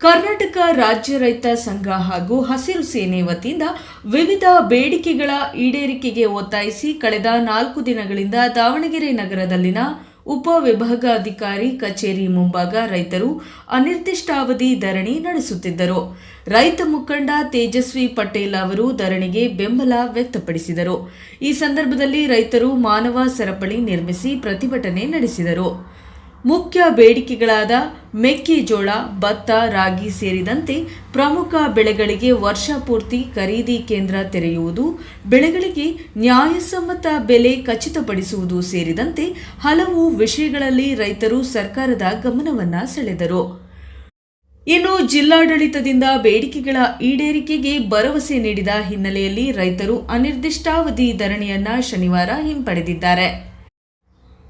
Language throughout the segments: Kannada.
ಕರ್ನಾಟಕ ರಾಜ್ಯ ರೈತ ಸಂಘ ಹಾಗೂ ಹಸಿರು ಸೇನೆ ವತಿಯಿಂದ ವಿವಿಧ ಬೇಡಿಕೆಗಳ ಈಡೇರಿಕೆಗೆ ಒತ್ತಾಯಿಸಿ ಕಳೆದ ನಾಲ್ಕು ದಿನಗಳಿಂದ ದಾವಣಗೆರೆ ನಗರದಲ್ಲಿನ ಉಪವಿಭಾಗಾಧಿಕಾರಿ ಕಚೇರಿ ಮುಂಭಾಗ ರೈತರು ಅನಿರ್ದಿಷ್ಟಾವಧಿ ಧರಣಿ ನಡೆಸುತ್ತಿದ್ದರು. ರೈತ ಮುಖಂಡ ತೇಜಸ್ವಿ ಪಟೇಲ್ ಅವರು ಧರಣಿಗೆ ಬೆಂಬಲ ವ್ಯಕ್ತಪಡಿಸಿದರು. ಈ ಸಂದರ್ಭದಲ್ಲಿ ರೈತರು ಮಾನವ ಸರಪಳಿ ನಿರ್ಮಿಸಿ ಪ್ರತಿಭಟನೆ ನಡೆಸಿದರು. ಮುಖ್ಯ ಬೇಡಿಕೆಗಳಾದ ಮೆಕ್ಕೆಜೋಳ, ಭತ್ತ, ರಾಗಿ ಸೇರಿದಂತೆ ಪ್ರಮುಖ ಬೆಳೆಗಳಿಗೆ ವರ್ಷ ಪೂರ್ತಿ ಖರೀದಿ ಕೇಂದ್ರ ತೆರೆಯುವುದು, ಬೆಳೆಗಳಿಗೆ ನ್ಯಾಯಸಮ್ಮತ ಬೆಲೆ ಖಚಿತಪಡಿಸುವುದು ಸೇರಿದಂತೆ ಹಲವು ವಿಷಯಗಳಲ್ಲಿ ರೈತರು ಸರ್ಕಾರದ ಗಮನವನ್ನು ಸೆಳೆದರು. ಇನ್ನು ಜಿಲ್ಲಾಡಳಿತದಿಂದ ಬೇಡಿಕೆಗಳ ಈಡೇರಿಕೆಗೆ ಭರವಸೆ ನೀಡಿದ ಹಿನ್ನೆಲೆಯಲ್ಲಿ ರೈತರು ಅನಿರ್ದಿಷ್ಟಾವಧಿ ಧರಣಿಯನ್ನ ಶನಿವಾರ ಹಿಂಪಡೆದಿದ್ದಾರೆ.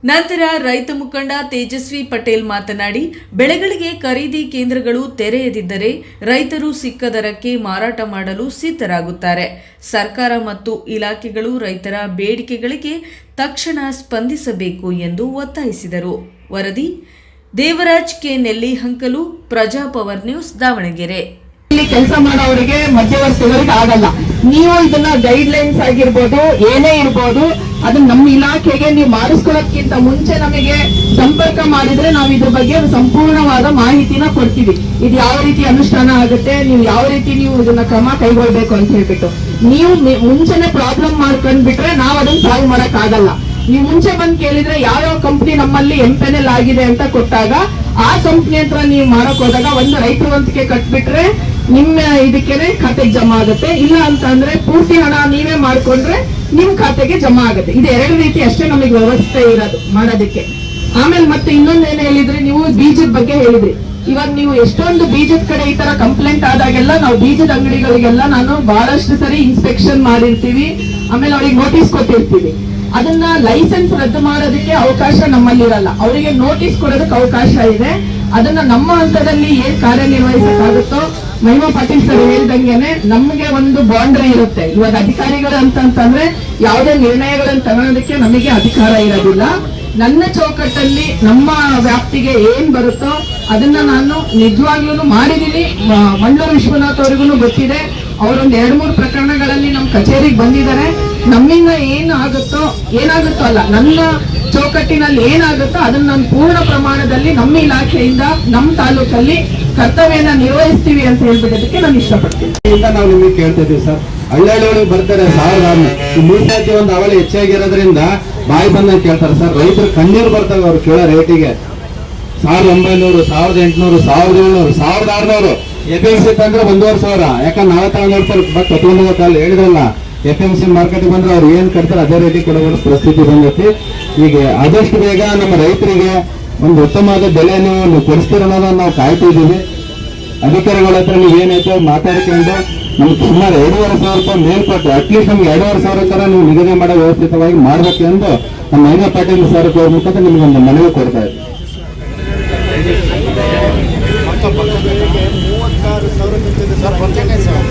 ನಂತರ ರೈತ ಮುಖಂಡ ತೇಜಸ್ವಿ ಪಟೇಲ್ ಮಾತನಾಡಿ, ಬೆಳೆಗಳಿಗೆ ಖರೀದಿ ಕೇಂದ್ರಗಳು ತೆರೆಯದಿದ್ದರೆ ರೈತರು ಸಿಕ್ಕ ದರಕ್ಕೆ ಮಾರಾಟ ಮಾಡಲು ಸಿದ್ಧರಾಗುತ್ತಾರೆ. ಸರ್ಕಾರ ಮತ್ತು ಇಲಾಖೆಗಳು ರೈತರ ಬೇಡಿಕೆಗಳಿಗೆ ತಕ್ಷಣ ಸ್ಪಂದಿಸಬೇಕು ಎಂದು ಒತ್ತಾಯಿಸಿದರು. ವರದಿ, ದೇವರಾಜ್ ಕೆ. ನೆಲ್ಲಿ ನೆಲ್ಲಿಹಂಕಲು, ಪ್ರಜಾಪವರ್ ನ್ಯೂಸ್ ದಾವಣಗೆರೆ. ಇಲ್ಲಿ ಕೆಲಸ ಮಾಡೋರಿಗೆ ಮಧ್ಯವರ್ತಿಗಳಿಗೆ ಆಗಲ್ಲ. ನೀವು ಇದನ್ನ ಗೈಡ್ ಲೈನ್ಸ್ ಆಗಿರ್ಬೋದು, ಏನೇ ಇರ್ಬೋದು, ಅದನ್ನ ನಮ್ಮ ಇಲಾಖೆಗೆ ನೀವು ಮಾಡಿಸ್ಕೊಳ್ಳೋದಕ್ಕಿಂತ ಮುಂಚೆ ನಮಗೆ ಸಂಪರ್ಕ ಮಾಡಿದ್ರೆ ನಾವು ಇದ್ರ ಬಗ್ಗೆ ಸಂಪೂರ್ಣವಾದ ಮಾಹಿತಿನ ಕೊಡ್ತೀವಿ. ಇದು ಯಾವ ರೀತಿ ಅನುಷ್ಠಾನ ಆಗುತ್ತೆ, ನೀವು ಯಾವ ರೀತಿ ನೀವು ಇದನ್ನ ಕ್ರಮ ಕೈಗೊಳ್ಬೇಕು ಅಂತ ಹೇಳ್ಬಿಟ್ಟು. ನೀವು ಮುಂಚೆನೆ ಪ್ರಾಬ್ಲಮ್ ಮಾಡ್ಕೊಂಡ್ಬಿಟ್ರೆ ನಾವು ಅದನ್ನ ಸಾಲ್ವ್ ಮಾಡಕ್ ಆಗಲ್ಲ ನೀವು ಮುಂಚೆ ಬಂದ್ ಕೇಳಿದ್ರೆ ಯಾವ ಯಾವ ಕಂಪ್ನಿ ನಮ್ಮಲ್ಲಿ ಎಂಪೆನೆಲ್ ಆಗಿದೆ ಅಂತ ಕೊಟ್ಟಾಗ, ಆ ಕಂಪ್ನಿ ಹತ್ರ ನೀವು ಮಾಡಕ್ ಹೋದಾಗ ಒಂದು ರೈತವಂತಿಕೆ ಕಟ್ಬಿಟ್ರೆ ನಿಮ್ಮ ಇದಕ್ಕೇನೆ ಖಾತೆಗೆ ಜಮಾ ಆಗುತ್ತೆ. ಇಲ್ಲ ಅಂತ ಅಂದ್ರೆ ಪೂರ್ತಿ ಹಣ ನೀವೇ ಮಾಡ್ಕೊಂಡ್ರೆ ನಿಮ್ ಖಾತೆಗೆ ಜಮಾ ಆಗುತ್ತೆ. ಇದು ಎರಡು ರೀತಿ ಅಷ್ಟೇ ನಮಗೆ ವ್ಯವಸ್ಥೆ ಇರೋದು ಮಾಡೋದಕ್ಕೆ. ಆಮೇಲೆ ಮತ್ತೆ ಇನ್ನೊಂದ್ ಹೇಳಿದ್ರೆ? ನೀವು ಬೀಜದ ಬಗ್ಗೆ ಹೇಳಿದ್ರಿ. ಇವಾಗ ನೀವು ಎಷ್ಟೊಂದು ಬೀಜದ ಕಡೆ ಈ ತರ ಕಂಪ್ಲೇಂಟ್ ಆದಾಗೆಲ್ಲ ನಾವು ಬೀಜದ ಅಂಗಡಿಗಳಿಗೆಲ್ಲ ನಾನು ಬಹಳಷ್ಟು ಸರಿ ಇನ್ಸ್ಪೆಕ್ಷನ್ ಮಾಡಿರ್ತೀವಿ. ಆಮೇಲೆ ಅವ್ರಿಗೆ ನೋಟಿಸ್ ಕೊಟ್ಟಿರ್ತೀವಿ. ಅದನ್ನ ಲೈಸೆನ್ಸ್ ರದ್ದು ಮಾಡೋದಕ್ಕೆ ಅವಕಾಶ ನಮ್ಮಲ್ಲಿರಲ್ಲ. ಅವರಿಗೆ ನೋಟಿಸ್ ಕೊಡೋದಕ್ಕೆ ಅವಕಾಶ ಇದೆ. ಅದನ್ನ ನಮ್ಮ ಹಂತದಲ್ಲಿ ಏನ್ ಕಾರ್ಯನಿರ್ವಹಿಸಕ್ಕಾಗುತ್ತೋ ಮಹಿಮಾ ಪಾಟೀಲ್ ಸರ್ ಹೇಳ್ದಂಗೆನೆ ನಮ್ಗೆ ಒಂದು ಬೌಂಡ್ರಿ ಇರುತ್ತೆ. ಇವಾಗ ಅಧಿಕಾರಿಗಳು ಅಂತಂತಂದ್ರೆ ಯಾವುದೇ ನಿರ್ಣಯಗಳನ್ನು ತಗೊಳೋದಕ್ಕೆ ನಮಗೆ ಅಧಿಕಾರ ಇರೋದಿಲ್ಲ. ನನ್ನ ಚೌಕಟ್ಟಲ್ಲಿ ನಮ್ಮ ವ್ಯಾಪ್ತಿಗೆ ಏನ್ ಬರುತ್ತೋ ಅದನ್ನ ನಾನು ನಿಜವಾಗ್ಲೂ ಮಾಡಿದೀನಿ. ಮಂಡೂರು ವಿಶ್ವನಾಥ್ ಅವ್ರಿಗೂ ಗೊತ್ತಿದೆ. ಅವರೊಂದು ಎರಡು, ಮೂರು ಪ್ರಕರಣಗಳಲ್ಲಿ ನಮ್ಮ ಕಚೇರಿಗೆ ಬಂದಿದ್ದಾರೆ. ನಮ್ಮಿಂದ ಏನು ಆಗುತ್ತೋ, ಏನಾಗುತ್ತೋ ಅಲ್ಲ, ನನ್ನ ಚೌಕಟ್ಟಿನಲ್ಲಿ ಏನಾಗುತ್ತೋ ಅದನ್ನ ನಾನು ಪೂರ್ಣ ಪ್ರಮಾಣದಲ್ಲಿ ನಮ್ಮ ಇಲಾಖೆಯಿಂದ, ನಮ್ಮ ತಾಲೂಕಲ್ಲಿ ಕರ್ತವ್ಯನ ನಿರ್ವಹಿಸ್ತೀವಿ ಅಂತ ಹೇಳ್ಬಿಟ್ಟಿದ್ದಕ್ಕೆ ನಾನು ಇಷ್ಟಪಡ್ತೀನಿ. ನಾವು ನಿಮಗೆ ಕೇಳ್ತಿದ್ದೀವಿ ಸರ್. ಹಳ್ಳಿ ಬರ್ತಾರೆ ಸಾವಿರ ಮುಂಚಾತಿ ಒಂದು ಅವಳಿ ಹೆಚ್ಚಾಗಿರೋದ್ರಿಂದ ಬಾಯಿ ಬಂದಂಗೆ ಕೇಳ್ತಾರೆ ಸರ್. ರೈತರು ಕಣ್ಣೀರು ಬರ್ತಾರೆ ಅವ್ರು ಕೇಳೋ ರೇಟಿಗೆ. ಸಾವಿರದ ಒಂಬೈನೂರು, ಸಾವಿರದ ಎಂಟುನೂರು, ಸಾವಿರದ ಏಳ್ನೂರು, ಸಾವಿರದ ಆರ್ನೂರು. ಎಫ್ ಎಂ ಸಿ ತಂದ್ರೆ ಒಂದೂವರೆ ಸಾವಿರ. ಯಾಕಂದ್ರೆ ನಾವು ತಗೊಂಡು ಬಟ್ ತೊಗೊಂಡು ಹೇಳಿದ್ರಲ್ಲ ಎಫ್ ಎಂ ಸಿ ಮಾರ್ಕೆಟ್ಗೆ ಬಂದ್ರೆ ಅವ್ರು ಏನ್ ಕಟ್ತಾರೆ, ಅದೇ ರೇಟಿಗೆ ಕೊಡೋ ಪರಿಸ್ಥಿತಿ ಬಂದೈತಿ. ಈಗ ಆದಷ್ಟು ಬೇಗ ನಮ್ಮ ರೈತರಿಗೆ ಒಂದು ಉತ್ತಮವಾದ ಬೆಲೆಯನ್ನು ನೀವು ಕೊಡಿಸ್ತೀರ ನಾವು ಕಾಯ್ತಿದ್ದೀವಿ ಅಧಿಕಾರಿಗಳ ಹತ್ರ ನೀವು ಏನೈತೆ ಮಾತಾಡ್ಕೊಂಡು ನಮ್ಗೆ ಸುಮಾರು ಎರಡೂವರೆ ಸಾವಿರ ರೂಪಾಯಿ ಮೇಲ್ಪಟ್ಟು ಅಟ್ಲೀಸ್ಟ್ ನಮ್ಗೆ ಎರಡೂವರೆ ಸಾವಿರ ತರ ನೀವು ನಿಗದಿ ಮಾಡೋ ವ್ಯವಸ್ಥಿತವಾಗಿ ಮಾಡ್ಬೇಕು ಎಂದು ನಮ್ಮ ಮೈನ ಪಾಟೀಲ್ ಸರ್ ಮುಖಾಂತರ ನಿಮ್ಗೆ ಒಂದು ಮನವಿ ಕೊಡ್ತಾ ಇದೆ ಸರ್